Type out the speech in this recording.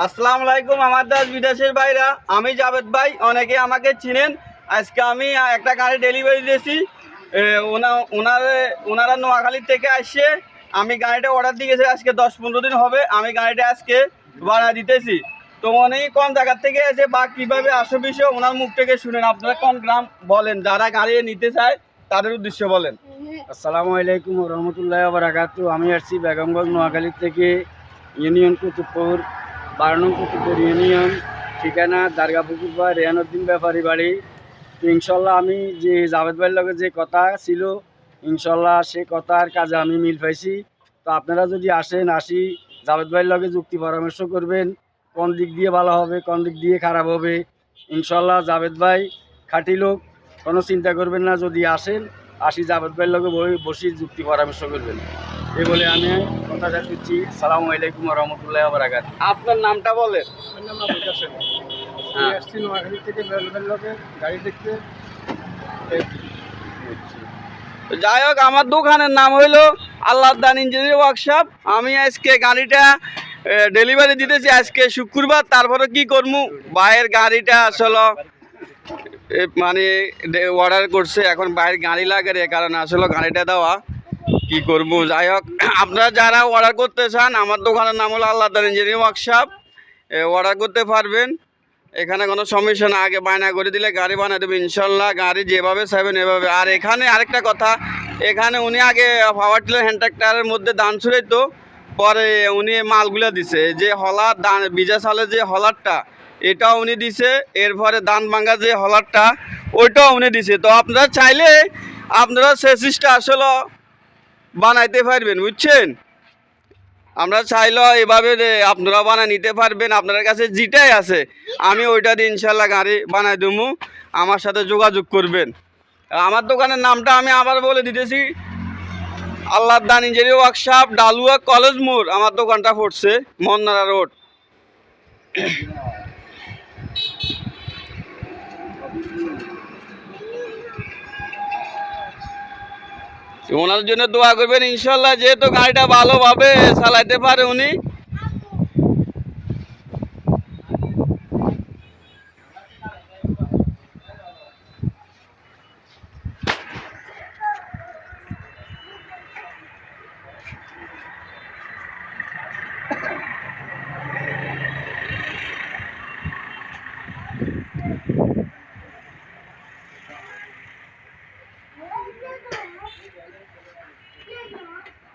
আসসালামু আলাইকুম, আমার দাস বিদেশের ভাইরা। আমি জাভেদ ভাই, অনেকে আমাকে চিনেন। আজকে আমি একটা গাড়ি ডেলিভারি দিয়েছি। ওনা- ওনারে, ওনারা নোয়াখালীর থেকে আসছে। আমি গাড়িটা অর্ডার দিয়ে গেছি, আজকে দশ পনেরো দিন হবে। আমি গাড়িটা আজকে ভাড়া দিতেছি। তো অনেক কম জায়গার থেকে এসে বা কীভাবে আসো বিষয় ওনার মুখ থেকে শুনেন। আপনারা কোন গ্রাম বলেন, যারা গাড়ি নিতে চায়, তাদের উদ্দেশ্য বলেন। আসসালামু আলাইকুম রহমতুল্লাহ বারাকাত আমি আসছি বেগমগঞ্জ, নোয়াখালী থেকে ইউনিয়ন কুতুবপুর। বারো নং কুতুবপুর ইউনিয়ন ঠিকানা দারগাপুকুর বা রেহানুদ্দিন ব্যাপারী বাড়ি। তো ইনশাল্লাহ আমি যে জাভেদ ভাইয়ের লগে যে কথা ছিল, ইনশাল্লাহ সে কথার কাজে আমি মিল পাইছি। তো আপনারা যদি আসেন, আসি, জাভেদ ভাইয়ের লগে যুক্তি পরামর্শ করবেন, কোন দিক দিয়ে ভালো হবে, কোন দিক দিয়ে খারাপ হবে। ইনশাল্লাহ জাভেদ ভাই খাঁটি লোক, কোনো চিন্তা করবেন না, যদি আসেন, আসি জাভেদ ভাইয়ের লগে বসি যুক্তি পরামর্শ করবেন। এই বলে আমি কথা করছি সালামু আলাইকুম রহমতুল্লাহ বারাকাত আপনার নামটা বলেন। হ্যাঁ। আসছি নোয়াখালী থেকে লগে। গাড়ি দেখতে। যাই হোক আমার দোকানের নাম হইল আল্লাহ দান ইঞ্জিনিয়ার ওয়ার্কশপ। আমি আজকে গাড়িটা ডেলিভারি দিতেছি আজকে শুক্রবার তারপরে কি করব? বাইরের গাড়িটা আসলে মানে অর্ডার করছে। এখন বাইরের গাড়ি লাগে রে কারণে আসলে গাড়িটা দেওয়া। কি করব? যাই হোক, আপনারা যারা অর্ডার করতে চান, আমার দোকানের নাম হলো আল্লাহ ইঞ্জিনিয়ার ওয়ার্কশপ অর্ডার করতে পারবেন। এখানে কোনো সমস্যা না, আগে বায়না করে দিলে গাড়ি বানিয়ে দেবে, ইনশাল্লাহ গাড়ি যেভাবে চাইবেন এভাবে। আর এখানে আরেকটা কথা, এখানে উনি আগে পাওয়ার টিলার হ্যান্ড ট্রাক্টরের মধ্যে দান ছুড়াইতো, পরে উনি মালগুলা দিছে। যে হলার দান, বিজা সালের যে হলারটা এটা উনি দিছে, এরপরে দান ভাঙ্গা যে হলারটা, ওইটাও উনি দিছে। তো আপনারা চাইলে, আপনারা সে সেসিসটা আসলে বানাইতে পারবেন, বুঝছেন? আমরা চাইলেও এভাবে আপনারা বানায় নিতে পারবেন আপনার কাছে যেটাই আছে, আমি ওইটা দিয়ে ইনশাল্লাহ গাড়ি বানাই দেবো। আমার সাথে যোগাযোগ করবেন। আমার দোকানের নামটা আমি আবার বলে দিতেছি। আল্লাহ দান ইঞ্জিনিয়ার ওয়ার্কশপ, ডালুয়া কলেজ মোড়, আমার দোকানটা পড়ছে, মন্নারা রোড। ওনার জন্য দোয়া করবেন ইনশাল্লাহ যেহেতু গাড়িটা ভালোভাবে চালাইতে পারে উনি। 别走啊别